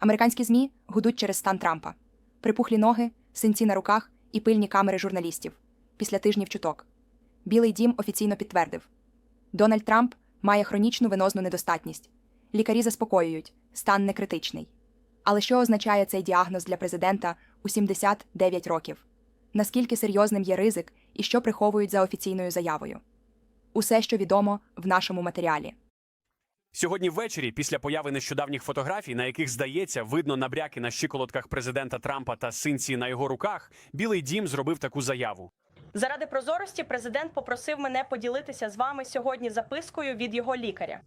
Американські ЗМІ гудуть через стан Трампа, припухлі ноги, синці на руках і пильні камери журналістів після тижнів чуток. Білий дім офіційно підтвердив: Дональд Трамп має хронічну венозну недостатність. Лікарі заспокоюють, стан не критичний. Але що означає цей діагноз для президента у 79 років? Наскільки серйозним є ризик і що приховують за офіційною заявою? Усе, що відомо в нашому матеріалі. Сьогодні ввечері, після появи нещодавніх фотографій, на яких здається, видно набряки на щиколотках президента Трампа та синці на його руках, Білий Дім зробив таку заяву. Заради прозорості президент попросив мене поділитися з вами сьогодні запискою від його лікаря.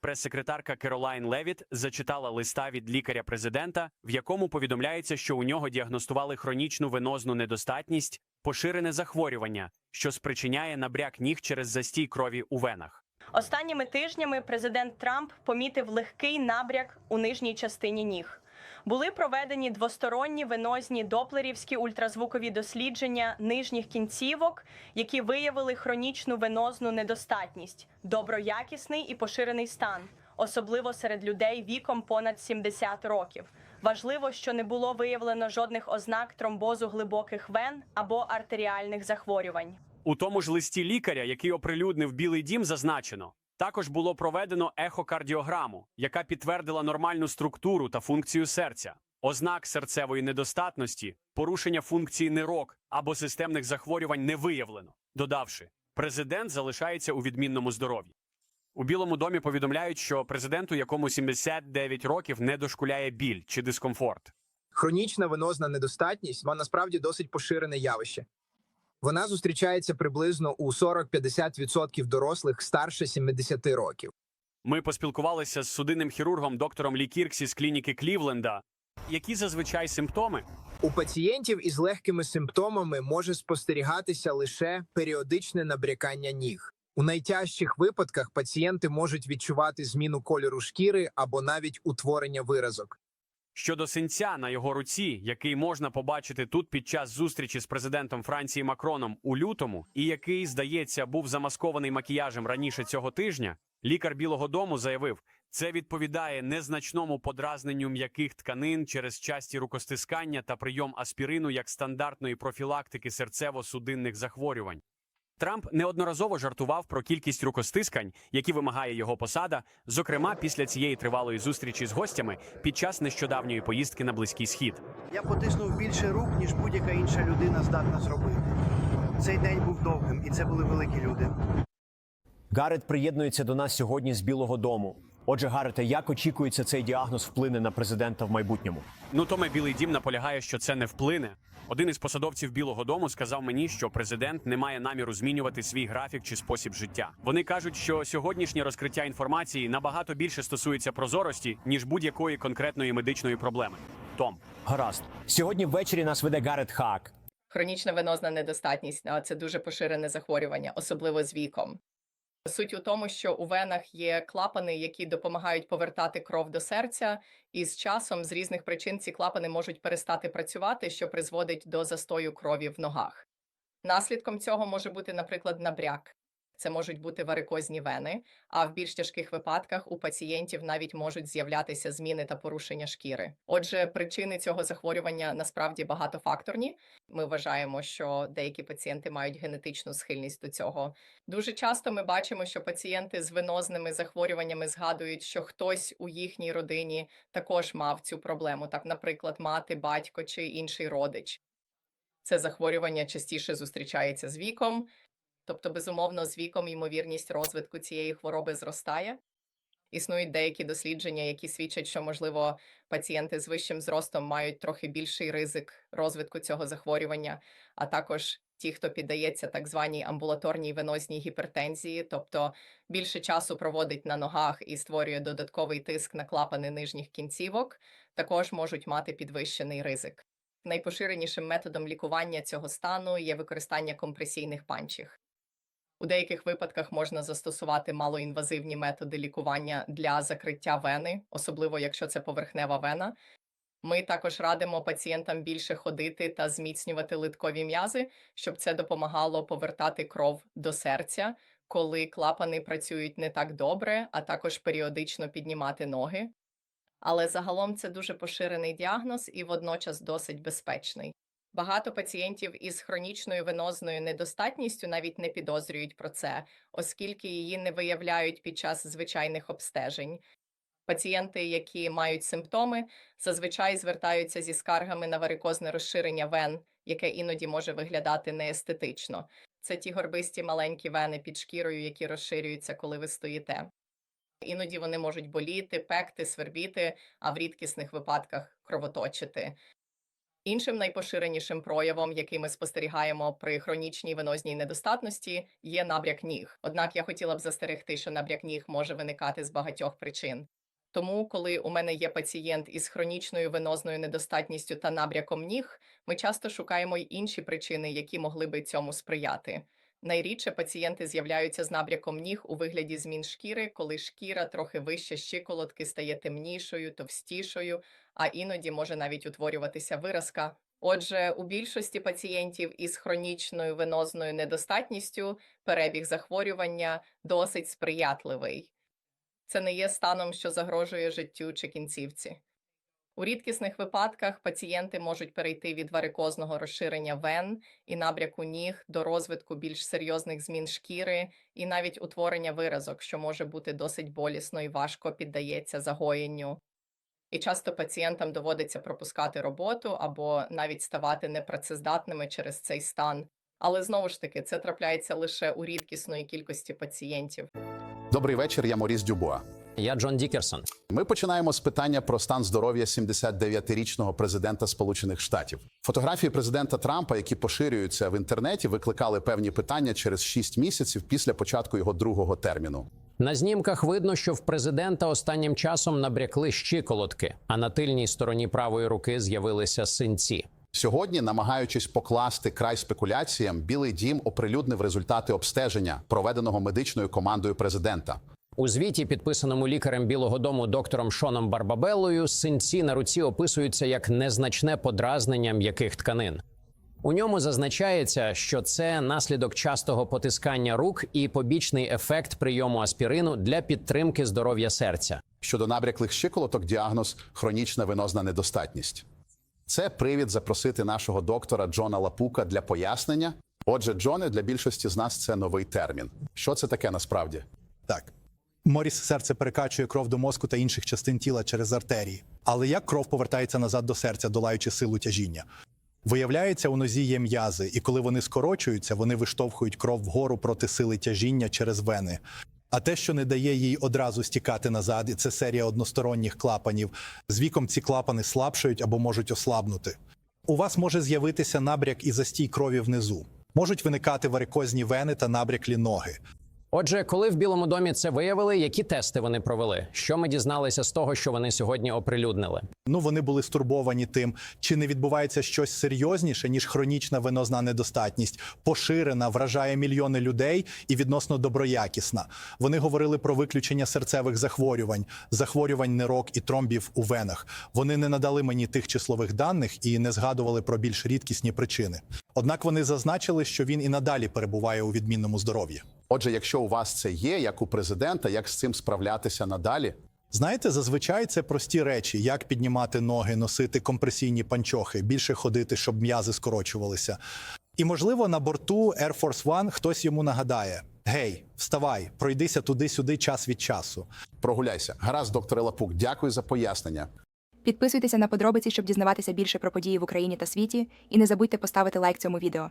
Прес-секретарка Керолайн Левіт зачитала листа від лікаря президента, в якому повідомляється, що у нього діагностували хронічну венозну недостатність, поширене захворювання, що спричиняє набряк ніг через застій крові у венах. Останніми тижнями президент Трамп помітив легкий набряк у нижній частині ніг. Були проведені двосторонні венозні доплерівські ультразвукові дослідження нижніх кінцівок, які виявили хронічну венозну недостатність, доброякісний і поширений стан, особливо серед людей віком понад 70 років. Важливо, що не було виявлено жодних ознак тромбозу глибоких вен або артеріальних захворювань. У тому ж листі лікаря, який оприлюднив Білий Дім, зазначено. Також було проведено ехокардіограму, яка підтвердила нормальну структуру та функцію серця, ознак серцевої недостатності, порушення функції нирок або системних захворювань не виявлено, додавши, президент залишається у відмінному здоров'ї. У Білому домі повідомляють, що президенту, якому 79 років, не дошкуляє біль чи дискомфорт. Хронічна венозна недостатність вона насправді досить поширене явище. Вона зустрічається приблизно у 40-50% дорослих старше 70 років. Ми поспілкувалися з судинним хірургом доктором Лі Кірксі з клініки Клівленда. Які зазвичай симптоми? У пацієнтів із легкими симптомами може спостерігатися лише періодичне набрякання ніг. У найтяжчих випадках пацієнти можуть відчувати зміну кольору шкіри або навіть утворення виразок. Щодо синця на його руці, який можна побачити тут під час зустрічі з президентом Франції Макроном у лютому, і який, здається, був замаскований макіяжем раніше цього тижня, лікар Білого Дому заявив, це відповідає незначному подразненню м'яких тканин через часті рукостискання та прийом аспірину як стандартної профілактики серцево-судинних захворювань. Трамп неодноразово жартував про кількість рукостискань, які вимагає його посада, зокрема після цієї тривалої зустрічі з гостями під час нещодавньої поїздки на близький схід. Я потиснув більше рук, ніж будь-яка інша людина здатна зробити. Цей день був довгим, і це були великі люди. Гарет приєднується до нас сьогодні з Білого Дому. Отже, Гарете, як очікується цей діагноз вплине на президента в майбутньому? Ну, Томе Білий Дім наполягає, що це не вплине. Один із посадовців Білого Дому сказав мені, що президент не має наміру змінювати свій графік чи спосіб життя. Вони кажуть, що сьогоднішнє розкриття інформації набагато більше стосується прозорості, ніж будь-якої конкретної медичної проблеми. Том. Гаразд, сьогодні ввечері нас веде Гарет Хак. Хронічна венозна недостатність це дуже поширене захворювання, особливо з віком. Суть у тому, що у венах є клапани, які допомагають повертати кров до серця, і з часом з різних причин ці клапани можуть перестати працювати, що призводить до застою крові в ногах. Наслідком цього може бути, наприклад, набряк. Це можуть бути варикозні вени, а в більш тяжких випадках у пацієнтів навіть можуть з'являтися зміни та порушення шкіри. Отже, причини цього захворювання насправді багатофакторні. Ми вважаємо, що деякі пацієнти мають генетичну схильність до цього. Дуже часто ми бачимо, що пацієнти з венозними захворюваннями згадують, що хтось у їхній родині також мав цю проблему, так, наприклад, мати, батько чи інший родич. Це захворювання частіше зустрічається з віком, тобто, безумовно, з віком ймовірність розвитку цієї хвороби зростає. Існують деякі дослідження, які свідчать, що, можливо, пацієнти з вищим зростом мають трохи більший ризик розвитку цього захворювання, а також ті, хто піддається так званій амбулаторній венозній гіпертензії, тобто більше часу проводить на ногах і створює додатковий тиск на клапани нижніх кінцівок, також можуть мати підвищений ризик. Найпоширенішим методом лікування цього стану є використання компресійних панчіх. У деяких випадках можна застосувати малоінвазивні методи лікування для закриття вени, особливо якщо це поверхнева вена. Ми також радимо пацієнтам більше ходити та зміцнювати литкові м'язи, щоб це допомагало повертати кров до серця, коли клапани працюють не так добре, а також періодично піднімати ноги. Але загалом це дуже поширений діагноз і водночас досить безпечний. Багато пацієнтів із хронічною венозною недостатністю навіть не підозрюють про це, оскільки її не виявляють під час звичайних обстежень. Пацієнти, які мають симптоми, зазвичай звертаються зі скаргами на варикозне розширення вен, яке іноді може виглядати неестетично. Це ті горбисті маленькі вени під шкірою, які розширюються, коли ви стоїте. Іноді вони можуть боліти, пекти, свербіти, а в рідкісних випадках кровоточити. Іншим найпоширенішим проявом, який ми спостерігаємо при хронічній венозній недостатності, є набряк ніг. Однак я хотіла б застерегти, що набряк ніг може виникати з багатьох причин. Тому, коли у мене є пацієнт із хронічною венозною недостатністю та набряком ніг, ми часто шукаємо й інші причини, які могли би цьому сприяти. Найрідше пацієнти з'являються з набряком ніг у вигляді змін шкіри, коли шкіра трохи вище щиколотки стає темнішою, товстішою, а іноді може навіть утворюватися виразка. Отже, у більшості пацієнтів із хронічною венозною недостатністю перебіг захворювання досить сприятливий. Це не є станом, що загрожує життю чи кінцівці. У рідкісних випадках пацієнти можуть перейти від варикозного розширення вен і набряку ніг до розвитку більш серйозних змін шкіри і навіть утворення виразок, що може бути досить болісно і важко піддається загоєнню. І часто пацієнтам доводиться пропускати роботу або навіть ставати непрацездатними через цей стан. Але знову ж таки, це трапляється лише у рідкісної кількості пацієнтів. Добрий вечір, я Моріс Дюбуа. Я Джон Дікерсон. Ми починаємо з питання про стан здоров'я 79-річного президента Сполучених Штатів. Фотографії президента Трампа, які поширюються в інтернеті, викликали певні питання через 6 місяців після початку його другого терміну. На знімках видно, що в президента останнім часом набрякли щиколотки, а на тильній стороні правої руки з'явилися синці. Сьогодні, намагаючись покласти край спекуляціям, Білий Дім оприлюднив результати обстеження, проведеного медичною командою президента. У звіті, підписаному лікарем Білого Дому доктором Шоном Барбабеллою, синці на руці описуються як незначне подразнення м'яких тканин. У ньому зазначається, що це наслідок частого потискання рук і побічний ефект прийому аспірину для підтримки здоров'я серця. Щодо набряклих щиколоток, діагноз хронічна венозна недостатність. Це привід запросити нашого доктора Джона Лапука для пояснення. Отже, Джоне, для більшості з нас це новий термін. Що це таке насправді? Так. Моріс серце перекачує кров до мозку та інших частин тіла через артерії. Але як кров повертається назад до серця, долаючи силу тяжіння? Виявляється, у нозі є м'язи, і коли вони скорочуються, вони виштовхують кров вгору проти сили тяжіння через вени. А те, що не дає їй одразу стікати назад, і це серія односторонніх клапанів. З віком ці клапани слабшають або можуть ослабнути. У вас може з'явитися набряк і застій крові внизу. Можуть виникати варикозні вени та набряклі ноги. Отже, коли в Білому домі це виявили, які тести вони провели? Що ми дізналися з того, що вони сьогодні оприлюднили? Ну, вони були стурбовані тим, чи не відбувається щось серйозніше, ніж хронічна венозна недостатність, поширена, вражає мільйони людей і відносно доброякісна. Вони говорили про виключення серцевих захворювань, захворювань нирок і тромбів у венах. Вони не надали мені тих числових даних і не згадували про більш рідкісні причини. Однак вони зазначили, що він і надалі перебуває у відмінному здоров'ї. Отже, якщо у вас це є, як у президента, як з цим справлятися надалі? Знаєте, зазвичай це прості речі: як піднімати ноги, носити компресійні панчохи, більше ходити, щоб м'язи скорочувалися. І, можливо, на борту Air Force One хтось йому нагадає: Гей, вставай, пройдися туди-сюди час від часу. Прогуляйся. Гаразд, докторе Лапук, дякую за пояснення. Підписуйтеся на подробиці, щоб дізнаватися більше про події в Україні та світі, і не забудьте поставити лайк цьому відео.